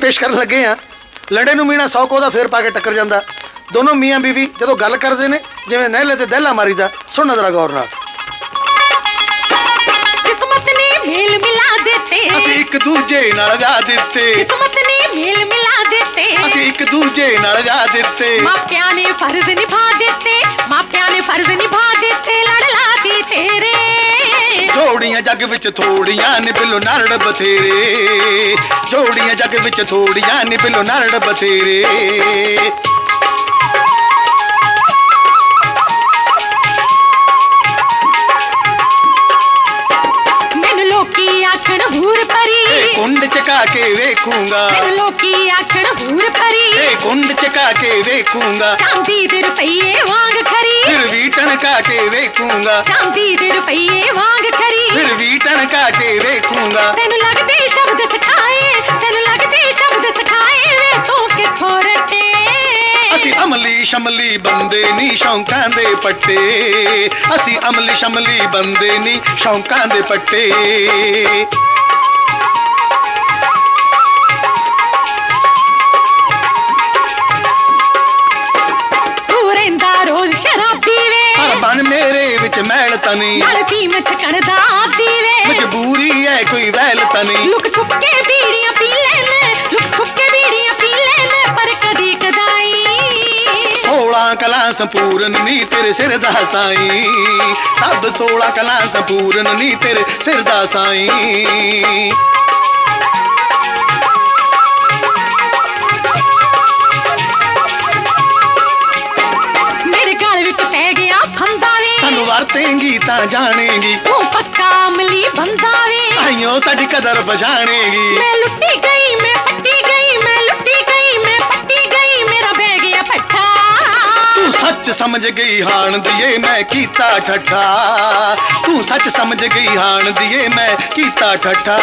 ਪੇਸ਼ ਕਰਨ ਲੱਗੇ ਆ। ਲੜੇ ਨੂੰ ਮੀਣਾ ਸੌ ਕੋ ਦਾ ਫੇਰ ਪਾ ਕੇ ਟੱਕਰ ਜਾਂਦਾ। ਦੋਨੋਂ ਮੀਆਂ ਬੀਵੀ ਜਦੋਂ ਗੱਲ ਕਰਦੇ ਨੇ ਜਿਵੇਂ ਨਹਿਲੇ ਤੇ ਦਹਿਲਾ ਮਾਰੀਦਾ ਸੁਣਨਾ ਜ਼ਰਾ ਗੌਰ ਨਾਲ। ਕਿਸਮਤ ਨੇ ਮੇਲ ਮਿਲਾ ਦਿੱਤੇ। ਅਸੀਂ ਇੱਕ ਦੂਜੇ ਨਾਲ ਵਿਆਹ ਦਿੱਤੇ। ਕਿਸਮਤ ਨੇ ਮੇਲ ਮਿਲਾ ਦਿੱਤੇ। ਅਸੀਂ ਇੱਕ ਦੂਜੇ ਨਾਲ ਵਿਆਹ ਦਿੱਤੇ। ਮਾਪਿਆਂ ਨੇ ਫਰਜ਼ ਨਿਭਾ ਦਿੱਤੇ ਮਾਪਿਆਂ ਨੇ ਫਰਜ਼ ਨਿਭਾ ਦਿੱਤੇ। ਲੜ ਜੋੜੀਆਂ ਜੱਗ ਵਿੱਚ ਥੋੜੀਆਂ ਨਿਬਲੋ ਨਰੜ ਬਥੇਰੇ। ਜੋੜੀਆਂ ਜੱਗ ਵਿੱਚ ਥੋੜੀਆਂ ਨਿਬਲੋ ਨਰੜ ਬਥੇਰੇ। ਮੈਨੂੰ ਲੋਕੀ ਆਖਣ ਹੂਰ ਪਰੀ ਕੁੰਡ ਚਕਾ ਕੇ ਵੇਖੂੰਗਾ। ਕੁੰਡ ਚਕਾ ਕੇ ਵੇਖੂੰਗਾ। ਚਾਂਦੀ ਦੇ ਰੁਪਈਏ ਵਾਂਗ ਖਰੀ ਫਿਰ ਵੀ ਟਣਕਾ ਕੇ ਵੇਖੂੰਗਾ। ਚਾਂਦੀ ਦੇ ਰੁਪਈਏ ਵਾਂਗ ਖਰੀ ਫਿਰ ਵੀ ਟਣਕਾ ਕੇ ਵੇਖੂੰਗਾ। ਤੈਨੂੰ ਲੱਗਦੇ ਸ਼ਬਦ ਸਿਖਾਏ। ਤੈਨੂੰ ਲੱਗਦੇ ਸ਼ਬਦ ਸਿਖਾਏ ਵੇ। ਤੂੰ ਕਿੱਥੋਂ ਰੱਟੇ ਅਸੀਂ ਅਮਲੀ ਸ਼ਮਲੀ ਬੰਦੇ ਨਹੀਂ ਸ਼ੌਂਕਾਂ ਦੇ ਪੱਟੇ। ਅਸੀਂ ਅਮਲੀ ਸ਼ਮਲੀ ਬੰਦੇ ਨਹੀਂ ਸ਼ੌਂਕਾਂ ਦੇ ਪੱਟੇ। ਤਨੀ। ਨਾਲ ਫੀਮ ਛਕਣ ਦਾ ਆਦੀ ਵੇ ਮਜਬੂਰੀ ਹੈ ਕੋਈ ਵੈਲ ਤਨੀ। ਲੁਕ ਛੁਪ ਕੇ ਬੀੜੀਆਂ ਪੀ ਲੈਨੇ ਲੁਕ ਛੁਪ ਕੇ ਬੀੜੀਆਂ ਪੀ ਲੈਨੇ ਪਰ ਕਦੀ ਕਦਾਈ। 16 ਕਲਾ ਸੰਪੂਰਨ ਨੀ ਤੇਰੇ ਸਿਰ ਦਾ ਸਾਈ। ਸਭ 16 ਕਲਾ ਸੰਪੂਰਨ ਨੀ ਤੇਰੇ ਸਿਰ ਦਾ ਸਾਈ। ਵਰਤੇਂਗੀ ਤਾਂ ਜਾਣੇਗੀ। ਤੂੰ ਪੱਕਾ ਅਮਲੀ ਬੰਦਾ ਵੇ। ਆਈਓ ਸਾਡੀ ਕਦਰ ਪਛਾਣੇਗੀ ਮੈਂ ਲੁੱਟੀ ਗਈ ਮੈਂ ਪੱਟੀ ਗਈ ਮੈਂ ਲੁੱਟੀ ਗਈ ਮੈਂ ਪੱਟੀ ਗਈ ਮੇਰਾ ਬਹਿ ਗਿਆ ਪੱਠਾ ਤੂੰ ਸੱਚ ਸਮਝ ਗਈ ਹਾਣ ਦੀਏ ਮੈਂ ਕੀਤਾ ਠੱਠਾ। ਤੂੰ ਸੱਚ ਸਮਝ ਗਈ ਹਾਣ ਦੀਏ ਮੈਂ ਕੀਤਾ ਠੱਠਾ।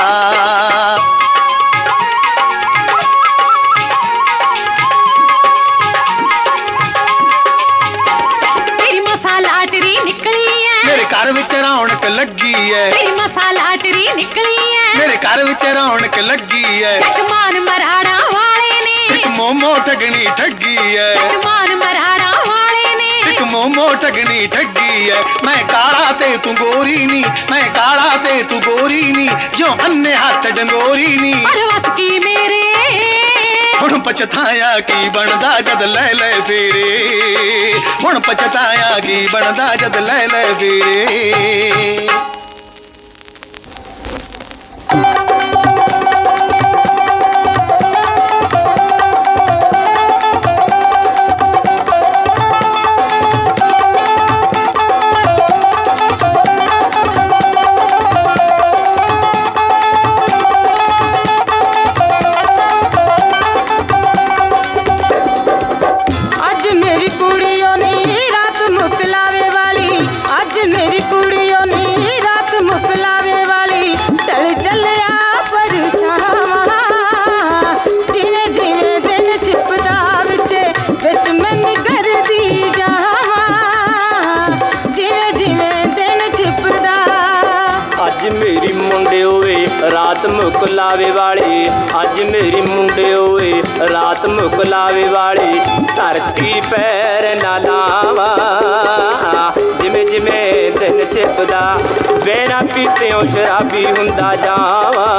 ਘਰ ਵਿੱਚ ਰੌਣਕ ਲੱਗੀ ਐ ਤੇਰੀ ਮਸਾਲਾਟਰੀ ਨਿਕਲੀ ਐ ਮੇਰੇ ਘਰ ਵਿੱਚ ਰੌਣਕ ਲੱਗੀ ਐ ਕਮਾਨ ਮਰਾੜਾ ਵਾਲੇ ਨੇ ਇੱਕ ਮੋਮੋ ਠਗਣੀ ਠੱਗੀ ਐ ਕਮਾਨ ਮਰਾੜਾ ਵਾਲੇ ਨੇ ਇੱਕ ਮੋਮੋ ਠਗਣੀ ਠੱਗੀ ਐ ਮੈਂ ਕਾਲਾ ਤੇ ਤੂੰ ਗੋਰੀ ਨੀ ਮੈਂ ਕਾਲਾ ਤੇ ਤੂੰ ਗੋਰੀ ਨੀ ਜੋ ਅੰਨੇ ਹੱਥ ਡੰਗੋਰੀ ਨੀ ਪਰਵਤ ਕੀ ਮੇਰੇ ਹੁਣ ਪਛਤਾਇਆ ਕੀ ਬਣਦਾ ਜਦ ਲੈ ਲੈ ਫੇਰੇ? ਹੁਣ ਪਛਤਾਇਆ ਕੀ ਬਣਦਾ ਜਦ ਲੈ ਲੈ ਫੇਰੇ? ਓਏ ਰਾਤ ਮੁਕਲਾਵੇ ਵਾਲੇ, ਅੱਜ ਮੇਰੀ ਮੁੰਡੇ ਓਏ, ਰਾਤ ਮੁਕਲਾਵੇ ਵਾਲੇ ਧਰਤੀ ਪੈਰ ਨਾ ਲਾਵਾ। ਜਿਵੇਂ ਜਿਵੇਂ ਦਿਨ ਛਿਪਦਾ ਬੇਰਾ ਪੀਤਿਓ ਸ਼ਰਾਬੀ ਹੁੰਦਾ ਜਾਵਾ।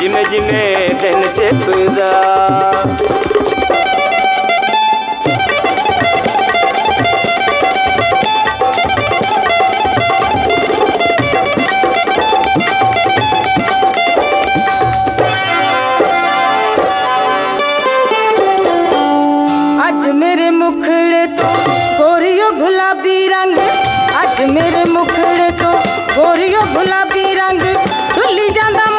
ਜਿਵੇਂ ਜਿਵੇਂ ਦਿਨ ਛਿਪਦਾ ਮੁਖੜੇ ਤੋਂ ਗੋਰੀਓ ਗੁਲਾਬੀ ਰੰਗ ਡੁੱਲੀ ਜਾਂਦਾ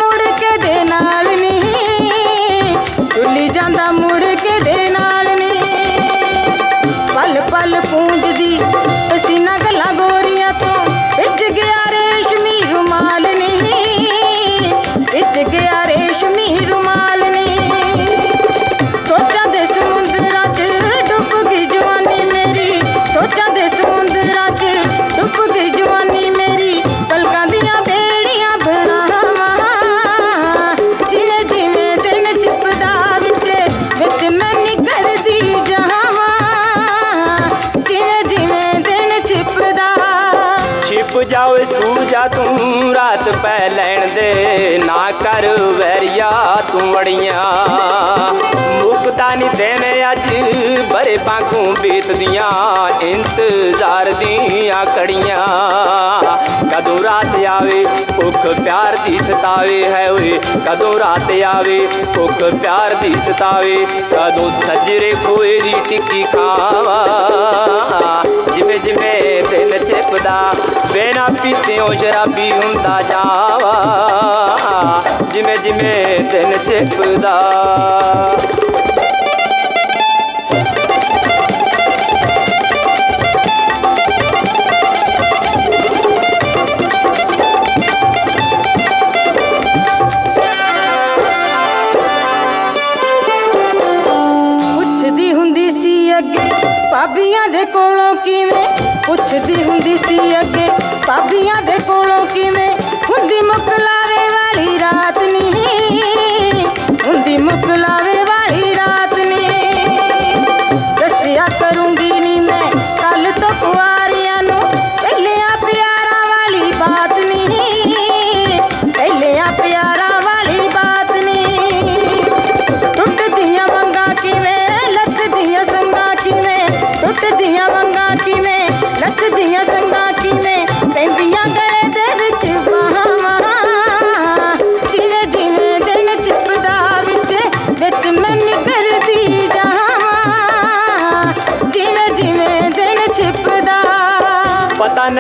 ਡੁੱਬ ਜਾਵੇ ਤੂੰ ਰਾਤ ਪੈ ਲੈਣ ਦੇ, ਨਾ ਕਰ ਵੈਰੀਆ ਤੂੰ ਵੜੀਆਂ ਮੁਕਤਾ ਨਹੀਂ ਦੇਵੇਂ ਅੱਜ, ਬਰੇ ਬਾਗੂ ਬੀਤਦੀਆਂ, ਇੰਤਜ਼ਾਰ ਦੀਆਂ ਕੜੀਆਂ ਕਦੋਂ ਰਾਤ ਆਵੇ, ਭੁੱਖ ਪਿਆਰ ਦੀ ਸਤਾਵੇ, ਹੈ ਓਏ, ਕਦੋਂ ਰਾਤ ਆਵੇ, ਭੁੱਖ ਪਿਆਰ ਦੀ ਸਤਾਵੇ, ਕਦੋਂ ਸਜਰੇ ਖੋਏ ਦੀ ਟਿੱਕੀ ਖਾਵਾ। ਜਿਵੇਂ ਜਿਵੇਂ ਦਿਨ ਛਿਪਦਾ, ਬਿਨਾ ਪੀਤਿਓ ਸ਼ਰਾਬੀ ਹੁੰਦਾ ਜਾਵਾ। ਜਿਵੇਂ ਜਿਵੇਂ ਦਿਨ ਛਿਪਦਾ ਦੇ ਕੋਲੋਂ ਕਿਵੇਂ ਹੁੰਦੀ ਮੁਕਲਾਵੇ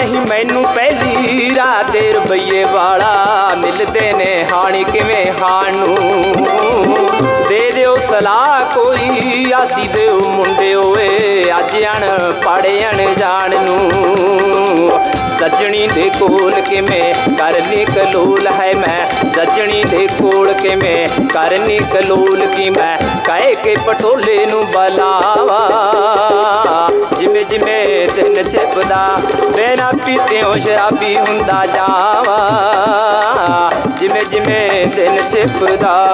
ਨਹੀਂ, ਮੈਨੂੰ ਪਹਿਲੀ ਰਾਤ ਦੇ ਰੁਪਈਏ ਵਾਲਾ ਮਿਲਦੇ ਨੇ ਹਾਣੀ ਕਿਵੇਂ ਹਾਣ? ਨੂੰ ਦੇ ਦਿਓ ਸਲਾਹ, ਕੋਈ ਆਸੀ ਦਿਓ ਮੁੰਡੇ ਓਏ, ਅੱਜ ਅਣ ਪੜੇ ਅਣਜਾਣ ਨੂੰ। ਸੱਜਣੀ ਦੇ ਕੋਲ ਕਿਵੇਂ? ਕਰਨੀ ਕਲੋਲ ਹੈ ਮੈਂ। ਸੱਜਣੀ ਦੇ ਕੋਲ ਕਿਵੇਂ? ਕਰਨੀ ਕਲੋਲ ਕੀ ਮੈਂ? ਕਾਏ ਕੇ ਪਟੋਲੇ ਨੂੰ ਬਲਾਵਾ। ਜਿਵੇਂ ਜਿਵੇਂ ਦਿਨ ਛਿਪਦਾ ਬਿਨਾ ਪੀਤਿਓ ਸ਼ਰਾਬੀ ਹੁੰਦਾ ਜਾਵਾ। ਜਿਵੇਂ ਜਿਵੇਂ ਦਿਨ ਛਿਪਦਾ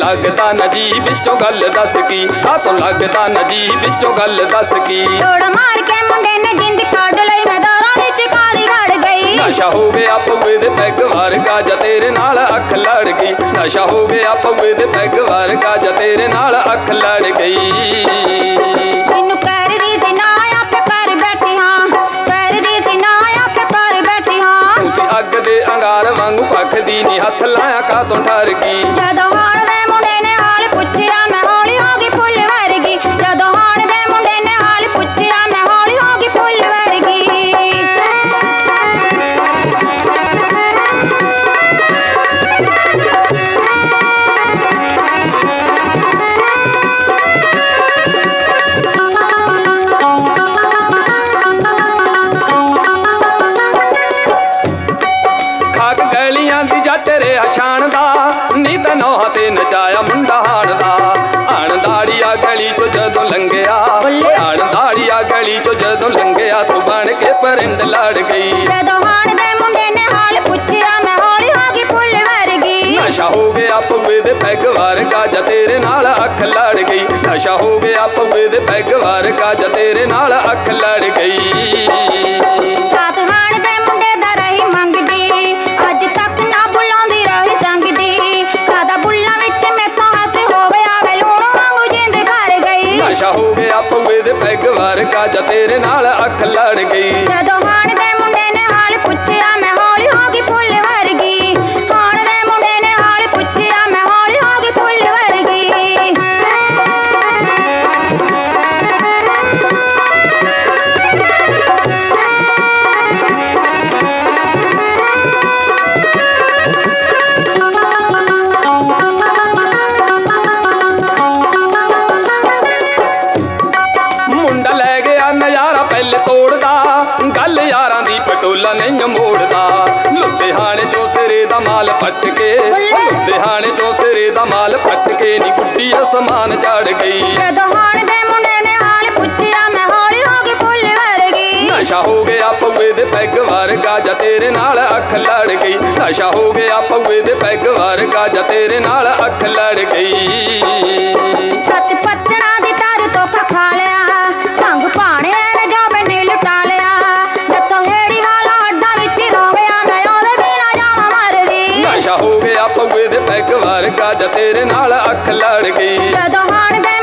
ਲੱਗਦਾ ਨਾ ਜੀ ਵਿੱਚੋਂ ਗੱਲ ਦੱਸ ਕੀ? ਆ ਤੋਂ ਲੱਗਦਾ ਨਾ ਜੀ ਵਿੱਚੋਂ ਗੱਲ ਦੱਸ ਕੀ? ਤੋੜ ਮਾਰ ਕੇ ਮੁੰਡੇ ਨੇ ਜਿੰਦ ਕੱਢ ਲਈ ਮੈਂ ਦਾਰਾਂ ਵਿੱਚ ਕਾਲੀ ਰੜ ਗਈ। ਨਸ਼ਾ ਹੋ ਗਿਆ ਪਊਏ ਦੇ ਪੈਗ ਵਾਰ ਕਾਜਾ ਤੇਰੇ ਨਾਲ ਅੱਖ ਲੜ ਗਈ। ਨਸ਼ਾ ਹੋ ਗਿਆ ਪਊਏ ਦੇ ਪੈਗ ਵਾਰ ਕਾਜਾ ਤੇਰੇ ਨਾਲ ਅੱਖ ਲੜ ਗਈ। ਅੱਗ ਦੇ ਅੰਗਾਰ ਵਾਂਗੂ ਪੱਖਦੀ ਨੀ ਹੱਥ ਲਾਇਆ ਕਾ ਤੋਂ ਠਰ ਗਈ? ਜਦੋਂ ਰਿਆ ਸ਼ਾਨ ਦਾ ਨੀ ਤਾਂ ਨੋਹ ਤੇ ਨਚਾਇਆ ਮੁੰਡਾ ਹਾਣ ਦਾ ਹਾਣ ਦਾੜੀਆ ਗਲੀ ਚੋਂ ਜਦੋਂ ਲੰਘਿਆ ਹਾਣ ਦਾੜੀਆ ਗਲੀ ਚੋਂ ਜਦੋਂ ਲੰਘਿਆ ਤੂੰ ਬਣ ਕੇ ਪਰਿੰਦ ਲੜ ਗਈ। ਜਦੋਂ ਹਾਣ ਦੇ ਮੁੰਡੇ ਨੇ ਹਾਲ ਪੁੱਛਿਆ ਮੈਂ ਹੌਲੀ ਹੋ ਗਈ ਫੁੱਲ ਵਰਗੀ। ਨਸ਼ਾ ਹੋ ਗਿਆ ਪਊਏ ਦੇ ਪੈਗ ਵਾਰ ਕਾਜਾ ਤੇਰੇ ਨਾਲ ਅੱਖ ਲੜ ਗਈ। ਨਸ਼ਾ ਹੋ ਗਿਆ ਪਊਏ ਦੇ ਪੈਗ ਵਾਰ ਕਾਜਾ ਤੇਰੇ ਨਾਲ ਅੱਖ ਲੜ ਗਈ। ਦੇ ਪੈਗ ਤੇਰੇ ਨਾਲ ਅੱਖ ਲੜ ਗਈ। ਜਦੋਂ ਮੋੜਦਾ ਲੁਧਿਆਣੇ ਚੋਂ ਸਿਰੇ ਦਾ ਮਾਲ ਪੱਟ ਕੇ ਕੇ ਨੀ ਗੁੱਡੀ ਅਸਮਾਨ ਚੜ ਗਈ। ਜਦੋਂ ਹਾਣ ਦੇ ਮੁੰਡੇ ਨੇ ਹਾਲ ਪੁੱਛਿਆ ਮੈਂ ਹੌਲੀ ਹੋ ਵਰਗੀ ਨਸ਼ਾ ਹੋ ਗਿਆ ਪਊਏ ਦੇ ਪੈਗ ਵਰਗਾ ਜਾਂ ਤੇਰੇ ਨਾਲ ਅੱਖ ਲੜ ਗਈ। ਨਸ਼ਾ ਹੋ ਗਿਆ ਪਊਏ ਦੇ ਪੈਗ ਵਰਗਾ ਜਾਂ ਤੇਰੇ ਨਾਲ ਅੱਖ ਲੜ ਗਈ। ਸੱਤ ਪੱਤਣਾ ਇੱਕ ਵਾਰ ਕੱਜ ਤੇਰੇ ਨਾਲ ਅੱਖ ਲੜ ਗਈ ਜਦੋਂ ਹਾਣ ਦੇ